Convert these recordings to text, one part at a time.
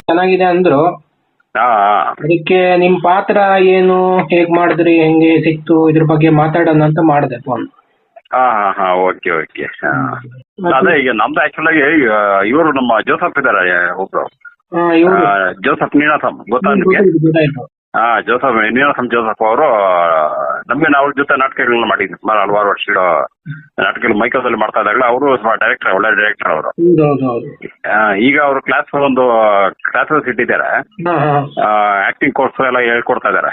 ಚೆನ್ನಾಗಿದೆ ಅಂದ್ರು. ಅದಕ್ಕೆ ನಿಮ್ ಪಾತ್ರ ಏನು? ಹೇಗ್ ಮಾಡಿದ್ರಿ? ಹೆಂಗೆ ಸಿಕ್ತು? ಇದ್ರ ಬಗ್ಗೆ ಮಾತಾಡೋಣ ಅಂತ ಮಾಡಿದೆ ಫೋನ್ ಹಾ ಹಾ ಹಾ ಓಕೆ ಓಕೆ. ಅದೇ ಈಗ ನಮ್ದು ಆಕ್ಚುಲ್ ಆಗಿ ಇವರು ನಮ್ಮ ಜೋಸಫ್ ಇದಾರೆ ಒಬ್ರು. ಜೋಸಫ್ ನೀನಾಸಮ್ ಗೊತ್ತಾ ನಿಮ್ಗೆ? ಹಾ ಜೋಸಫ್ ನೀನಾಥಂ ಜೋಸಫ್ ಅವರು ನಮ್ಗೆ ನಾವು ಜೊತೆ ನಾಟಕಗಳನ್ನ ಮಾಡಿದ್ವಿ. ಸುಮಾರು ಹಲವಾರು ವರ್ಷಗಳು ನಾಟಕಗಳು ಮೈಕಲ್ದಲ್ಲಿ ಮಾಡ್ತಾ ಇದ್ದಾಗಲೇ ಅವರು ಡೈರೆಕ್ಟರ್ ಒಳ್ಳೆ ಡೈರೆಕ್ಟರ್ ಅವರು. ಈಗ ಅವರು ಕ್ಲಾಸ್ ಒಂದು ಕ್ಲಾಸಸ್ ಇಟ್ಟಿದ್ದಾರೆ ಆಕ್ಟಿಂಗ್ ಕೋರ್ಸ್ ಎಲ್ಲ ಹೇಳ್ಕೊಡ್ತಾ ಇದ್ದಾರೆ?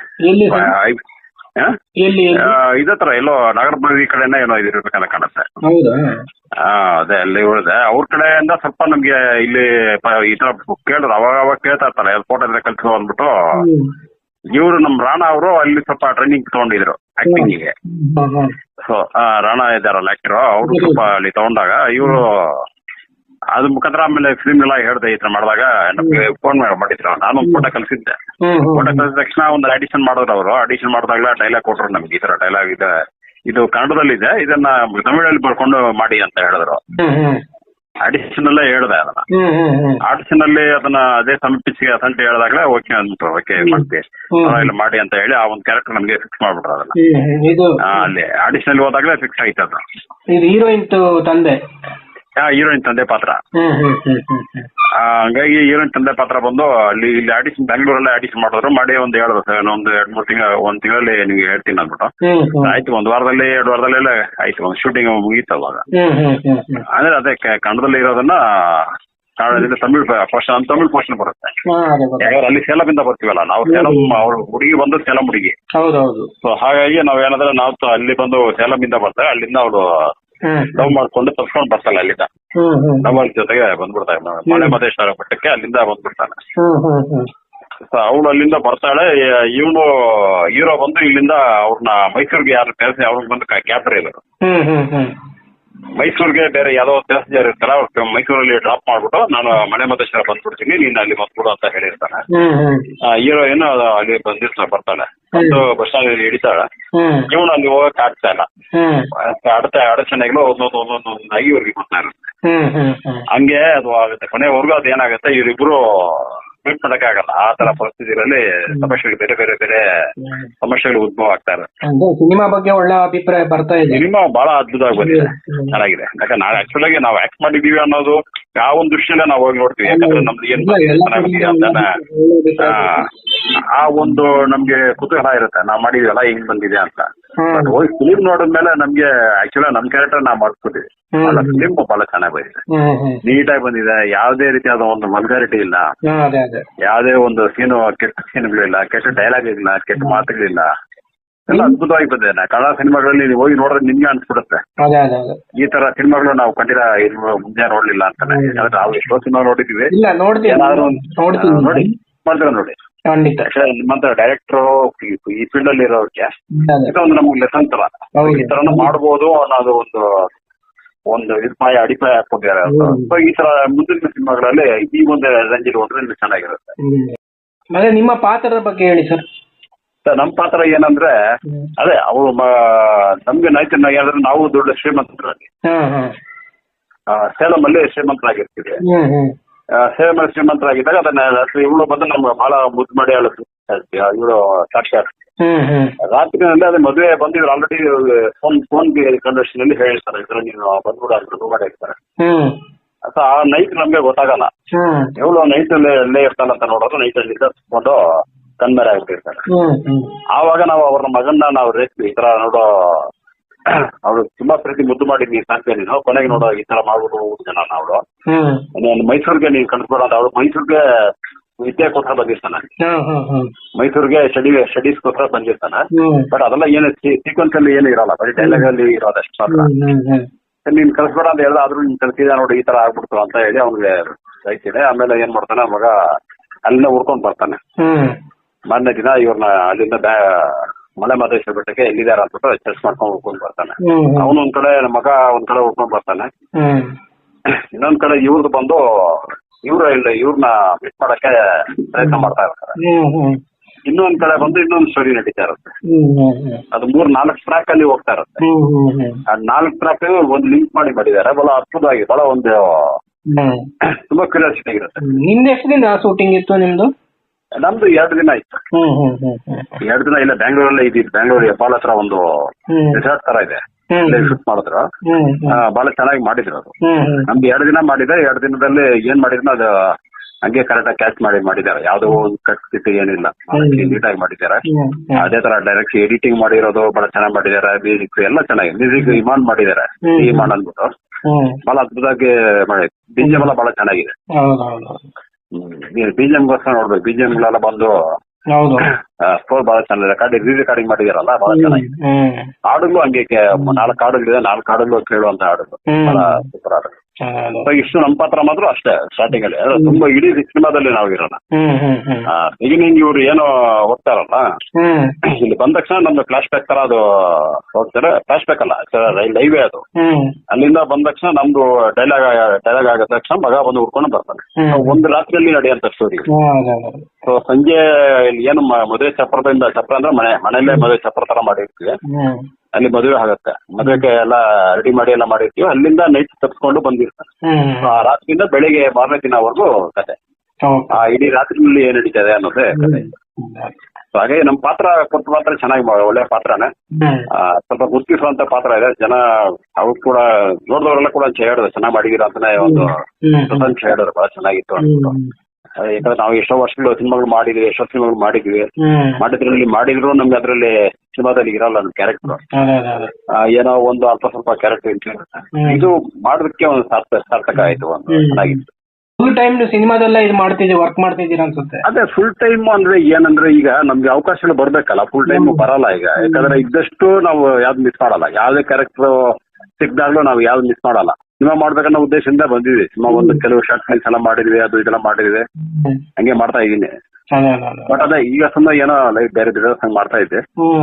ಇದೇ ತರ ಎಲ್ಲೋ ನಾಗರಬಾವಿ ಕಡೆನೇ ಏನೋ ಇದಿರ್ಬೇಕಂತ ಕಾಣುತ್ತೆ. ಅದೇ ಅಲ್ಲಿ ಉಳಿದೆ. ಅವ್ರ ಕಡೆಯಿಂದ ಸ್ವಲ್ಪ ನಮ್ಗೆ ಇಲ್ಲಿ ಈ ತರ ಕೇಳಿದ್ರು. ಅವಾಗ ಅವಾಗ ಕೇಳ್ತಾ ಇರ್ತಾರೆ. ಫೋಟೋ ಕಲ್ಸು ಅಂದ್ಬಿಟ್ಟು. ಇವರು ನಮ್ ರಾಣಾ ಅವರು ಅಲ್ಲಿ ಸ್ವಲ್ಪ ಟ್ರೈನಿಂಗ್ ತಗೊಂಡಿದ್ರು ಆಕ್ಟಿಂಗ್ಗೆ. ಸೊ ರಾಣಾ ಇದಾರಲ್ಲ ಆಕ್ಟರ್ ಅವರು ಸ್ವಲ್ಪ ಅಲ್ಲಿ ತಗೊಂಡಾಗ ಇವರು ಅದ್ರ ಮುಖಾಂತರ ಆಮೇಲೆ ಫಿಲ್ಮ್ ಎಲ್ಲ ಹೇಳ್ದೆ ಈ ತರ ಮಾಡಿದಾಗ ನಮ್ಗೆ ಫೋನ್ ಮಾಡಿದ್ರು. ನಾನು ಒಂದು ಫೋಟೋ ಕಲ್ಸಿದ್ದೆ ಫೋಟೋ ಕಲ್ಸಿದ ತಕ್ಷಣ ಒಂದು ಆಡಿಷನ್ ಮಾಡಿದ್ರು ಅವರು. ಆಡಿಷನ್ ಮಾಡಿದಾಗ ಡೈಲಾಗ್ ಕೊಟ್ರು ನಮ್ಗೆ ಈ ತರ ಡೈಲಾಗ್ ಇದೆ. ಇದು ಕನ್ನಡದಲ್ಲಿದೆ. ಇದನ್ನ ತಮಿಳಲ್ಲಿ ಬರ್ಕೊಂಡು ಮಾಡಿ ಅಂತ ಹೇಳಿದ್ರು. ಅಲ್ಲೇ ಹೇಳ್ದೆ ಅದನ್ನ. ಆಡಿಷನ್ ಅಲ್ಲಿ ಅದನ್ನ ಅದೇ ಸಮೀಪಿಸಿಗೆ ಸಂತೆ ಹೇಳ್ದಾಗಲೇ ಓಕೆ ಅಂದ್ಬಿಟ್ರು ಓಕೆ ಮಾಡ್ತೀವಿ. ಇಲ್ಲ ಮಾಡಿ ಅಂತ ಹೇಳಿ ಆ ಒಂದು ಕ್ಯಾರೆಕ್ಟರ್ ನಮ್ಗೆ ಫಿಕ್ಸ್ ಮಾಡ್ಬಿಟ್ರು ಅದನ್ನ. ಇದು ಅಲ್ಲಿ ಆಡಿಷನ್ ಅಲ್ಲಿ ಹೋದಾಗಲೇ ಫಿಕ್ಸ್ ಆಯ್ತು ಅದು ಇದು ಹೀರೋಯಿನ್ ತಂದೆ ಹೀರೋಯಿನ್ ತಂದೆ ಪಾತ್ರ. ಹಂಗಾಗಿ ಹೀರೋಯಿನ್ ತಂದೆ ಪಾತ್ರ ಬಂದು ಅಲ್ಲಿ ಇಲ್ಲಿ ಆಡಿಷನ್ ಬೆಂಗಳೂರಲ್ಲೇ ಆಡಿಷನ್ ಮಾಡಿದ್ರು. ಮಾಡಿ ಒಂದ್ ಹೇಳಿದ್ರು ಸರ್ ಒಂದು ಎರಡ್ ಮೂರು ತಿಂಗಳ ಒಂದ್ ತಿಂಗಳಲ್ಲಿ ನಿಮ್ಗೆ ಹೇಳ್ತೀನಿ ಅಂದ್ಬಿಟ್ಟು. ಆಯ್ತು ಒಂದ್ ವಾರದಲ್ಲಿ ಎರಡು ವಾರದಲ್ಲೆಲ್ಲ ಆಯ್ತು. ಒಂದು ಶೂಟಿಂಗ್ ಮುಗೀತು ಅವಾಗ. ಅಂದ್ರೆ ಅದೇ ಕನ್ನಡದಲ್ಲಿ ಇರೋದನ್ನ ಕನ್ನಡದಿಂದ ತಮಿಳ್ ಪೋರ್ಷನ್ ತಮಿಳ್ ಪೋರ್ಷನ್ ಬರುತ್ತೆ. ಯಾಕಂದ್ರೆ ಅಲ್ಲಿ ಸೇಲಮಿಂದ ಬರ್ತೀವಲ್ಲ ನಾವು ಸೇಲಂ ಅವ್ರ ಹುಡುಗಿ ಬಂದು ಸೇಲಂ ಹುಡುಗಿ. ಸೊ ಹಾಗಾಗಿ ನಾವ್ ಏನಾದ್ರೆ ನಾವು ಅಲ್ಲಿ ಬಂದು ಸೇಲಮಿಂದ ಬರ್ತಾರೆ ಅಲ್ಲಿಂದ ಹ್ಮ್ ಲವ್ ಮಾಡ್ಕೊಂಡು ತಪ್ಸ್ಕೊಂಡು ಬರ್ತಾನೆ ಅಲ್ಲಿಂದ. ಲವ್ ಜೊತೆಗೆ ಬಂದ್ಬಿಡ್ತಾನೆ ಮಳೆ ಮಹದೇಶ್ವರ ಮಟ್ಟಕ್ಕೆ ಅಲ್ಲಿಂದ ಬಂದ್ಬಿಡ್ತಾನೆ. ಅವಳು ಅಲ್ಲಿಂದ ಬರ್ತಾಳೆ. ಇವನು ಹೀರೋ ಬಂದು ಇಲ್ಲಿಂದ ಅವ್ರನ್ನ ಮೈಸೂರಿಗೆ ಯಾರು ಕರೆಸಿ ಅವ್ರಿಗೆ ಬಂದು ಕ್ಯಾಬ್ ಡ್ರೈವರ್ ಹ್ಮ್ ಹ್ಮ್ ಹ್ಮ್ ಮೈಸೂರಿಗೆ ಬೇರೆ ಯಾವ್ದೋ ಪ್ಯಾಸೆಂಜರ್ ಇರ್ತಾರ ಅವ್ರು ಮೈಸೂರಲ್ಲಿ ಡ್ರಾಪ್ ಮಾಡ್ಬಿಟ್ಟು ನಾನು ಮನೆ ಮಹದೇಶ್ವರ ಬಂದ್ಬಿಡ್ತೀನಿ ನೀನ್ ಅಲ್ಲಿ ಬಂದ್ಬಿಡು ಅಂತ ಹೇಳಿರ್ತಾನೆ. ಹೀರೋ ಏನು ಹೀರೋಯಿನ್ ಅಲ್ಲಿ ಬಂದಿರ್ತಾಳೆ ಬರ್ತಾಳೆ ಒಂದು ಬಸ್ ಸ್ಟಾಂಡ್ ಹಿಡಿತಾಳೆ. ಹ್ಮ್. ಇವನು ಅಲ್ಲಿ ಹೋಗಕ್ ಆಗ್ತಾ ಇಲ್ಲ. ಅಡತೆ ಅಡಚಣೆಗಳು ಒಂದೊಂದು ಒಂದೊಂದು ಒಂದೊಂದಾಗಿ ಇವ್ರಿಗೆ ಹ್ಮ್. ಹಂಗೆ ಅದು ಆಗುತ್ತೆ. ಕೊನೆವರೆಗೂ ಅದೇನಾಗುತ್ತೆ ಇವರಿಬ್ರು ಮೀಟ್ ಮಾಡಕ್ಕಾಗಲ್ಲ ಆ ತರ ಪರಿಸ್ಥಿತಿಗಳಲ್ಲಿ ಸಮಸ್ಯೆಗಳು ಬೇರೆ ಬೇರೆ ಬೇರೆ ಸಮಸ್ಯೆಗಳು ಉದ್ಭವ ಆಗ್ತಾ ಇರುತ್ತೆ. ಸಿನಿಮಾ ಬಗ್ಗೆ ಒಳ್ಳೆ ಅಭಿಪ್ರಾಯ ಬರ್ತಾ ಇದೆ. ಸಿನಿಮಾ ಬಹಳ ಅದ್ಭುತವಾಗಿ ಬಂದಿದೆ. ಚೆನ್ನಾಗಿದೆ. ಯಾಕಂದ್ರೆ ನಾವು ಆಕ್ಚುಲ್ ಆಗಿ ನಾವು ಆಕ್ಟ್ ಮಾಡಿದೀವಿ ಅನ್ನೋದು ಯಾವ ಒಂದು ದೃಷ್ಟಿಯಲ್ಲೇ ನಾವು ಹೋಗಿ ನೋಡ್ತೀವಿ. ಯಾಕಂದ್ರೆ ನಮ್ದು ಏನ್ ಚೆನ್ನಾಗಿದೆ ಆ, ಆ ಒಂದು ನಮ್ಗೆ ಕುತೂಹಲ ಇರುತ್ತೆ. ನಾವ್ ಮಾಡಿದೀವಲ್ಲ ಹೆಂಗ್ ಬಂದಿದೆ ಅಂತ. ಬಟ್ ಹೋಗಿ ಫಿಲಿಂ ನೋಡಿದ್ಮೇಲೆ ನಮ್ಗೆ ಆಕ್ಚುಲಿ ನಮ್ ಕ್ಯಾರೆಕ್ಟರ್ ನಾವ್ ಮಾಡ್ಕೊತೀವಿ. ಅಲ್ಲ ಫಿಲಿಂ ಬಹಳ ಚೆನ್ನಾಗಿ ಬಂದಿದೆ ನೀಟಾಗಿ ಬಂದಿದೆ. ಯಾವ್ದೇ ರೀತಿಯಾದ ಒಂದು ಮಲ್ಗಾರಿಟಿ ಇಲ್ಲ. ಯಾವುದೇ ಒಂದು ಸೀನು ಕೆಟ್ಟ ಸೀನ್ಗಳಿಲ್ಲ ಕೆಟ್ಟ ಡೈಲಾಗ್ ಇಲ್ಲ ಕೆಟ್ಟ ಮಾತುಗಳಿಲ್ಲ. ಎಲ್ಲ ಅದ್ಭುತವಾಗಿ ಬಂದಿದೆ ಕನ್ನಡ ಸಿನಿಮಾಗಳಲ್ಲಿ ನೀವು ಹೋಗಿ ನೋಡಿದ್ರೆ ನಿಮ್ಗೆ ಅನ್ಸ್ಬಿಡುತ್ತೆ. ಅದೇ ಅದೇ ಅದೇ. ಈ ತರ ಸಿನಿಮಾಗಳು ನಾವು ಕಂಡಿರ ಮುಂದೆ ನೋಡ್ಲಿಲ್ಲ ಅಂತಾನೆ. ಯಾಕಂದ್ರೆ ನಾವು ಎಷ್ಟೋ ಸಿನಿಮಾ ನೋಡಿದೀವಿ ಇಲ್ಲ ನೋಡ್ತೀನಿ ನೋಡಿ ಮಾಡ್ತೀರ ನೋಡಿ. ಖಂಡಿತ. ನಿಮ್ಮಂತ ಡೈರೆಕ್ಟರ್ ಈ ಫೀಲ್ಡ್ ಅಲ್ಲಿ ಇರೋರ್ಗೆ. ಇದೊಂದು ನಮ್ಗೆ ಲೆಸನ್ ತರ. ಈ ತರನು ಮಾಡ್ಬೋದು ಅನ್ನೋದು ಒಂದು ಒಂದು ಇದ್ಪಾಯ ಅಡಿಪಾಯ ಹಾಕೊಂಡಿದ್ದಾರೆ. ಸೊ ಈ ತರ ಮುಂದಿನ ಸಿನಿಮಾಗಳಲ್ಲಿ ಈ ಒಂದು ರಂಜಿಲ್ ಹೋದ್ರೆ ಚೆನ್ನಾಗಿರುತ್ತೆ. ಮತ್ತೆ ನಿಮ್ಮ ಪಾತ್ರದ ಬಗ್ಗೆ ಹೇಳಿ ಸರ್ ಸರ್, ನಮ್ ಪಾತ್ರ ಏನಂದ್ರೆ ಅದೇ ಅವರು ನಮ್ಗೆ ನಾಯ್ತಿನ ಹೇಳಿದ್ರೆ ನಾವು ದೊಡ್ಡ ಶ್ರೀಮಂತರಾಗಿ ಸೇಲಂ ಅಲ್ಲಿ ಶ್ರೀಮಂತರಾಗಿರ್ತೀವಿ. ಸೇಲಂ ಅಲ್ಲಿ ಶ್ರೀಮಂತರಾಗಿದ್ದಾಗ ಅದನ್ನ ಇವಳು ಬಂದು ನಮ್ಗೆ ಬಹಳ ಮುದ್ದು ಮಾಡಿ ಅವಳು ಇವಳು ಸಾಕ್ಷಾತ್. ರಾತ್ರಿನಲ್ಲಿ ಅದೇ ಮದುವೆ ಬಂದಿದ್ರು. ಆಲ್ರೆಡಿ ಫೋನ್ ಫೋನ್ ಕಂಡೀಷನ್ ಅಲ್ಲಿ ಹೇಳ್ತಾರೆ ಇದ್ರ ನೀನು ಬಂದ್ಬಿಡ ಅಂತ. ಮಾಡಿ ಸೊ ಆ ನೈಟ್ ನಮ್ಗೆ ಗೊತ್ತಾಗಲ್ಲ. ಎವ್ಳು ಇವಳು ನೈಟ್ ಅಲ್ಲೇ ಇರ್ತಾನಂತ ನೋಡೋದು. ನೈಟ್ ಅಲ್ಲಿ ತಗೊಂಡು ಕಣ್ಮೇರೆ ಆಗ್ಬಿಟ್ಟಿರ್ತಾರೆ. ಆವಾಗ ನಾವು ಅವ್ರ ಮಗನ್ನ ನಾವು ರೇಟ್ ಈ ತರ ನೋಡೋ ಅವ್ರು ತುಂಬಾ ಪ್ರೀತಿ ಮುದ್ದು ಮಾಡಿ ನೀನ್ ಸಾಕ್ತೇನೆ ನೀನು. ಕೊನೆಗೆ ನೋಡೋ ಈ ತರ ಮಾಡ್ಬಿಟ್ಟು ಜನ ಅವಳು ನೀನು ಮೈಸೂರಿಗೆ ನೀನ್ ಕಳಿಸ್ಬೇಡ ಅಂತ ಅವಳು ಮೈಸೂರಿಗೆ ವಿದ್ಯಾಕೋಸ್ಕರ ಬಂದಿರ್ತಾನೆ. ಮೈಸೂರಿಗೆ ಸ್ಟಡಿ ಸ್ಟಡೀಸ್ ಬಂದಿರ್ತಾನೆ. ಹ್ಮ್. ಬಟ್ ಅದೆಲ್ಲ ಏನು ಸೀಕ್ವೆನ್ಸ್ ಅಲ್ಲಿ ಏನು ಇರಲ್ಲ. ಬರೀ ಡೈಲಾಗ್ ಅಲ್ಲಿ ಇರೋದಷ್ಟು ಮಾತ್ರ. ನೀನ್ ಕಳ್ಸ್ಬೇಡ ಅಂತ ಹೇಳ್ದ ಆದ್ರೂ ನೀನ್ ಕಳಿಸಿದ ನೋಡಿ ಈ ತರ ಆಗ್ಬಿಡ್ತು ಅಂತ ಹೇಳಿ ಅವ್ನಿಗೆ ಬೈತಿದೆ ಆಮೇಲೆ ಏನ್ ಮಾಡ್ತಾನೆ ಮಗ ಅಲ್ಲಿಂದ ಹುಡ್ಕೊಂಡ್ ಬರ್ತಾನೆ. ಮಾರನೇ ದಿನ ಇವ್ರನ್ನ ಅಲ್ಲಿಂದ ಬ್ಯಾ ಮಲೆ ಮಹದೇಶ್ವರ ಬೆಟ್ಟಕ್ಕೆ ಎಲ್ಲಿದ್ದಾರೆ ಅಂದ್ಬಿಟ್ಟು ಚೆಸ್ ಮಾಡ್ಕೊಂಡು ಹುಡ್ಕೊಂಡ್ ಬರ್ತಾನೆ. ಅವನು ಒಂದ್ ಕಡೆ ಮಗ ಒಂದ್ ಕಡೆ ಹುಡ್ಕೊಂಡ್ ಬರ್ತಾನೆ. ಇನ್ನೊಂದ್ ಕಡೆ ಇವ್ರದ್ದು ಬಂದು ಇವ್ರ ಇಲ್ಲ ಇವ್ರನ್ನ ಮಿಸ್ ಮಾಡಕ್ಕೆ ಪ್ರಯತ್ನ ಮಾಡ್ತಾ ಇರ್ತಾರೆ. ಇನ್ನೊಂದ್ ಕಡೆ ಬಂದು ಇನ್ನೊಂದು ಸ್ಟೋರಿ ನಡೀತಾ ಇರುತ್ತೆ. ಅದು ಮೂರ್ ನಾಲ್ಕು ಟ್ರ್ಯಾಕ್ ಅಲ್ಲಿ ಹೋಗ್ತಾ ಇರುತ್ತೆ. ಆ ನಾಲ್ಕು ಟ್ರ್ಯಾಕ್ ಒಂದು ಲಿಂಕ್ ಮಾಡಿ ಮಾಡಿದ್ದಾರೆ. ಬಹಳ ಅದ್ಭುತವಾಗಿ ಬಹಳ ಒಂದು ತುಂಬಾ ಕ್ಯೂರಿಯಾಸಿಟಿ ಆಗಿರುತ್ತೆ ನಿಮ್ದು ಎಷ್ಟು ದಿನ ಶೂಟಿಂಗ್ ಇತ್ತು ನಿಮ್ದು? ನಮ್ದು ಎರಡು ದಿನ ಆಯ್ತು. ಎರಡು ದಿನ ಇಲ್ಲ ಬ್ಯಾಂಗ್ಳೂರಲ್ಲೇ ಇದ್ದಿದ್ದು ಬ್ಯಾಂಗ್ಳೂರ್ ಹೆಬ್ಬಾಳ ಹತ್ರ ಒಂದು ರಿಸಾರ್ಟ್ ತರ ಇದೆ. ಶೂಟ್ ಮಾಡಿದ್ರು. ಬಹಳ ಚೆನ್ನಾಗಿ ಮಾಡಿದ್ರು ಅದು. ನಮ್ದು ಎರಡು ದಿನ ಮಾಡಿದ್ರೆ ಎರಡು ದಿನದಲ್ಲಿ ಏನ್ ಮಾಡಿದ್ರು ಅದು ಹಂಗೆ ಕರೆಕ್ಟ್ ಆಗಿ ಕ್ಯಾಚ್ ಮಾಡಿ ಮಾಡಿದ್ದಾರೆ. ಯಾವ್ದೋ ಒಂದು ಕಟ್ ಕಿಟ್ ಏನಿಲ್ಲ. ನೀಟಾಗಿ ಮಾಡಿದ್ದಾರೆ. ಅದೇ ತರ ಡೈರೆಕ್ಟ್ ಎಡಿಟಿಂಗ್ ಮಾಡಿರೋದು ಬಹಳ ಚೆನ್ನಾಗಿ ಮಾಡಿದ್ದಾರೆ. ಮ್ಯೂಸಿಕ್ ಎಲ್ಲ ಚೆನ್ನಾಗಿದೆ ಮ್ಯೂಸಿಕ್ ಇಮಾನ್ ಮಾಡಿದ್ದಾರೆ. ಇಮಾನ್ ಅಂದ್ಬಿಟ್ಟು. ಬಹಳ ಅದ್ಭುತವಾಗಿ ಬಿಜಿಎಂ ಬಹಳ ಚೆನ್ನಾಗಿದೆ. ಬಿಜಿಎಂ ಗೋಸ್ಕರ ನೋಡ್ಬೇಕು. ಬಿಜಿಎಂ ಗಳೆಲ್ಲ ಬಂದು ಹೌದು. ಸ್ಕೋರ್ ಬಹಳ ಚೆನ್ನಾಗಿದೆ. ರೆಕಾರ್ಡಿಂಗ್ ರೀ ರೆಕಾರ್ಡಿಂಗ್ ಮಾಡಿದಾರಲ್ಲ ಬಹಳ ಚೆನ್ನಾಗಿ ಹಾಡುಗಳು ಹಂಗೆ ನಾಲ್ಕು ಹಾಡುಗಳಿದೆ ನಾಲ್ಕು ಹಾಡುಗಳು ಕೇಳುವಂತ ಹಾಡುಗಳು. ಬಹಳ ಸೂಪರ್ ಹಾಡು. ಇಷ್ಟು ನಮ್ಮ ಪಾತ್ರ ಮಾತ್ರ ಅಷ್ಟೇ ಸ್ಟಾರ್ಟಿಂಗ್ ಅಲ್ಲಿ ತುಂಬಾ ಇಡೀ ಸಿನಿಮಾದಲ್ಲಿ ನಾವು ಇರೋಣ ಬಿಗಿನಿಂಗ್ ಇವ್ರು ಏನೋ ಹೋಗ್ತಾರಲ್ಲ. ಇಲ್ಲಿ ಬಂದ ತಕ್ಷಣ ನಮ್ದು ಫ್ಲಾಶ್ ಬ್ಯಾಕ್ ತರ ಅದು ಹೋಗ್ತಾರೆ. ಫ್ಲಾಶ್ ಬ್ಯಾಕ್ ಅಲ್ಲ ಲೈವೇ ಅದು. ಅಲ್ಲಿಂದ ಬಂದ ತಕ್ಷಣ ನಮ್ದು ಡೈಲಾಗ್ ಡೈಲಾಗ್ ಆಗ ತಕ್ಷಣ ಮಗ ಬಂದು ಹುಡ್ಕೊಂಡು ಬರ್ತಾನೆ. ಒಂದು ರಾತ್ರಿಯಲ್ಲಿ ನಡೆಯಂತ ಸ್ಟೋರಿ ಸೊ ಸಂಜೆ ಇಲ್ಲಿ ಏನು ಮದುವೆ ಚಪ್ರದಿಂದ ಚಪ್ರ ಅಂದ್ರೆ ಮನೆ ಮನೆಯಲ್ಲೇ ಮದುವೆ ಚಪ್ರ ತರ ಮಾಡಿರ್ತೀವಿ. ಅಲ್ಲಿ ಮದುವೆ ಆಗುತ್ತೆ. ಮದುವೆಗೆ ಎಲ್ಲ ರೆಡಿ ಮಾಡಿ ಎಲ್ಲ ಮಾಡಿರ್ತೀವಿ. ಅಲ್ಲಿಂದ ನೈಟ್ ತಪ್ಸ್ಕೊಂಡು ಬಂದಿರ್ತಾರೆ. ಆ ರಾತ್ರಿಯಿಂದ ಬೆಳಿಗ್ಗೆ ಮಾರನೇ ದಿನವರೆಗೂ ಕತೆ. ಆ ಇಡೀ ರಾತ್ರಿನಲ್ಲಿ ಏನ್ ನಡೀತದೆ ಅನ್ನೋದೇ ಕತೆ. ಸೊ ಹಾಗೆ ನಮ್ ಪಾತ್ರ ಕೊಟ್ಟ ಪಾತ್ರ ಚೆನ್ನಾಗಿ ಒಳ್ಳೆ ಪಾತ್ರನೇ. ಸ್ವಲ್ಪ ಗುರುತಿಸುವಂತ ಪಾತ್ರ ಇದೆ. ಜನ ಅವ್ರು ಕೂಡ ನೋಡಿದವರೆಲ್ಲ ಕೂಡ ಹೇಳಿದ್ರು ಚೆನ್ನಾಗಿ ಮಾಡಿದೀರ ಅಂತಾನೆ ಒಂದು ಹೇಳಿದ್ರು. ಬಹಳ ಚೆನ್ನಾಗಿತ್ತು ಯಾಕಂದ್ರೆ ನಾವು ಎಷ್ಟೋ ವರ್ಷಗಳು ಸಿನಿಮಾಗಳು ಮಾಡಿದ್ವಿ ಎಷ್ಟೋ ಸಿನಿಮಾಗಳು ಮಾಡಿದ್ವಿ. ಮಾಡಿದ್ರಲ್ಲಿ ಮಾಡಿದ್ರು ನಮ್ಗೆ ಅದರಲ್ಲಿ ಸಿನಿಮಾದಲ್ಲಿ ಇರಲ್ಲ ನಮ್ಮ ಕ್ಯಾರೆಕ್ಟರ್ ಏನೋ ಒಂದು ಅಲ್ಪ ಸ್ವಲ್ಪ ಕ್ಯಾರೆಕ್ಟರ್. ಇದು ಮಾಡೋದಕ್ಕೆ ಒಂದು ಸಾರ್ಥಕ ಸಾರ್ಥಕ ಆಯ್ತು ಒಂದು. ಚೆನ್ನಾಗಿತ್ತು. ಫುಲ್ ಟೈಮ್ ಸಿನಿಮಾದೆಲ್ಲ ಇದು ಮಾಡ್ತಿದ್ದೀವಿ ವರ್ಕ್ ಮಾಡ್ತಿದ್ದೀರಾ ಅನ್ಸುತ್ತೆ? ಅದೇ ಫುಲ್ ಟೈಮ್ ಅಂದ್ರೆ ಏನಂದ್ರೆ ಈಗ ನಮ್ಗೆ ಅವಕಾಶಗಳು ಬರ್ಬೇಕಲ್ಲ ಫುಲ್ ಟೈಮ್ ಬರಲ್ಲ ಈಗ. ಯಾಕಂದ್ರೆ ಇದ್ದಷ್ಟು ನಾವು ಯಾವ್ದು ಮಿಸ್ ಮಾಡಲ್ಲ. ಯಾವ್ದೇ ಕ್ಯಾರೆಕ್ಟರ್ ಸಿಕ್ಕಾಗ್ಲೂ ನಾವು ಯಾವ್ದು ಮಿಸ್ ಮಾಡಲ್ಲ. ಸಿನಿಮಾ ಮಾಡ್ಬೇಕನ್ನೋ ಉದ್ದೇಶದಿಂದ ಬಂದಿದ್ವಿ. ಸಿನಿಮಾ ಒಂದು ಕೆಲವು ಶಾರ್ಟ್ ಫಿಲ್ಮ್ಸ್ ಎಲ್ಲ ಮಾಡಿದ್ವಿ ಅದು ಇದೆಲ್ಲ ಮಾಡಿದ್ವಿ. ಹಂಗೆ ಮಾಡ್ತಾ ಇದೀನಿ ಬಟ್ ಅದೇ ಈಗ ಸುಮ್ಮನೆ ಏನೋ ಲೈಫ್ ಬೇರೆ ಬೇರೆ ಹಂಗ್ ಮಾಡ್ತಾ ಇದ್ದೆ.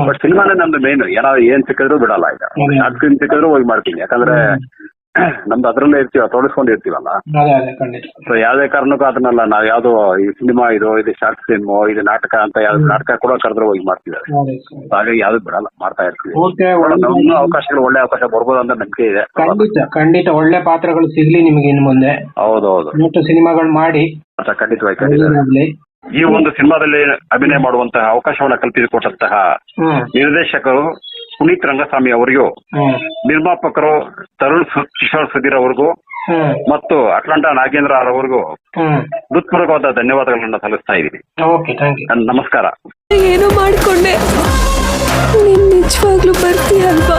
ಬಟ್ ಸಿನಿಮಾನೇ ನಮ್ದು ಮೇನ್ ಏನೋ ಏನ್ ಸಿಕ್ಕಿದ್ರು ಬಿಡಲ್ಲ ಈಗ. ಶಾರ್ಟ್ ಫಿಲ್ಮ್ ಸಿಕ್ಕಿದ್ರು ಹೋಗಿ ಮಾಡ್ತೀನಿ. ಯಾಕಂದ್ರೆ ನಮ್ದು ಅದ್ರಲ್ಲೇ ಇರ್ತೀವ ತೊಡಸ್ಕೊಂಡಿರ್ತೀವಲ್ಲ ಅದೇ ಅದೇ ಖಂಡಿತ. ಸೊ ಯಾವ್ದೇ ಕಾರಣಕ್ಕೂ ಅದನ್ನಲ್ಲ ನಾವ್ ಯಾವ್ದು ಈ ಸಿನಿಮಾ ಇದು ಇದು ಶಾರ್ಟ್ ಫಿಲ್ಮ್ ಇದು ನಾಟಕ ಅಂತ ಯಾವ್ದು ನಾಟಕ ಕೂಡ ಕರೆದ್ರೆ ಹೋಗಿ ಮಾಡ್ತಿದ್ದಾರೆ. ಹಾಗೆ ಸರಿ. ಹಾಗಾಗಿ ಯಾವ್ದು ಬಿಡಲ್ಲ ಮಾಡ್ತಾ ಇರ್ತೀವಿ. ಓಕೆ ನಮ್ಗೂ ಅವಕಾಶಗಳು ಒಳ್ಳೆ ಅವಕಾಶ ಬರ್ಬೋದು ಅಂತ ನಂಬಿಕೆ ಇದೆ. ಖಂಡಿತ ಖಂಡಿತ. ಒಳ್ಳೆ ಪಾತ್ರಗಳು ಸಿಗ್ಲಿ ನಿಮ್ಗೆ ಇನ್ನು ಮುಂದೆ. ಹೌದು ಹೌದು ಸಿನಿಮಾಗಳು ಮಾಡಿ. ಖಂಡಿತವಾಗಿ ಖಂಡಿತ. ಒಳ್ಳೇದಾಗ್ಲಿ ಈ ಒಂದು ಸಿನಿಮಾದಲ್ಲಿ ಅಭಿನಯ ಮಾಡುವಂತಹ ಅವಕಾಶವನ್ನ ಕಲ್ಪಿಸಿಕೊಟ್ಟಂತಹ ಹ್ಮ್. ನಿರ್ದೇಶಕರು ಪುನೀತ್ ರಂಗಸ್ವಾಮಿ ಅವರಿಗೂ ನಿರ್ಮಾಪಕರು ತರುಣ್ ಸು- ಕಿಶೋರ್ ಸುಧೀರ್ ಅವರಿಗೂ ಮತ್ತು ಅಟ್ಲಾಂಟಾ ನಾಗೇಂದ್ರ ಅವರಿಗೂ ಹೃತ್ಪೂರ್ವಕವಾದ ಧನ್ಯವಾದಗಳನ್ನ ಸಲ್ಲಿಸ್ತಾ ಇದ್ದೀನಿ ಓಕೆ ಥ್ಯಾಂಕ್ ಯು ನಮಸ್ಕಾರ. ಏನು ಮಾಡ್ಕೊಂಡೆ. ನಿಜವಾಗ್ಲೂ ಬರ್ತೀಯಲ್ವಾ?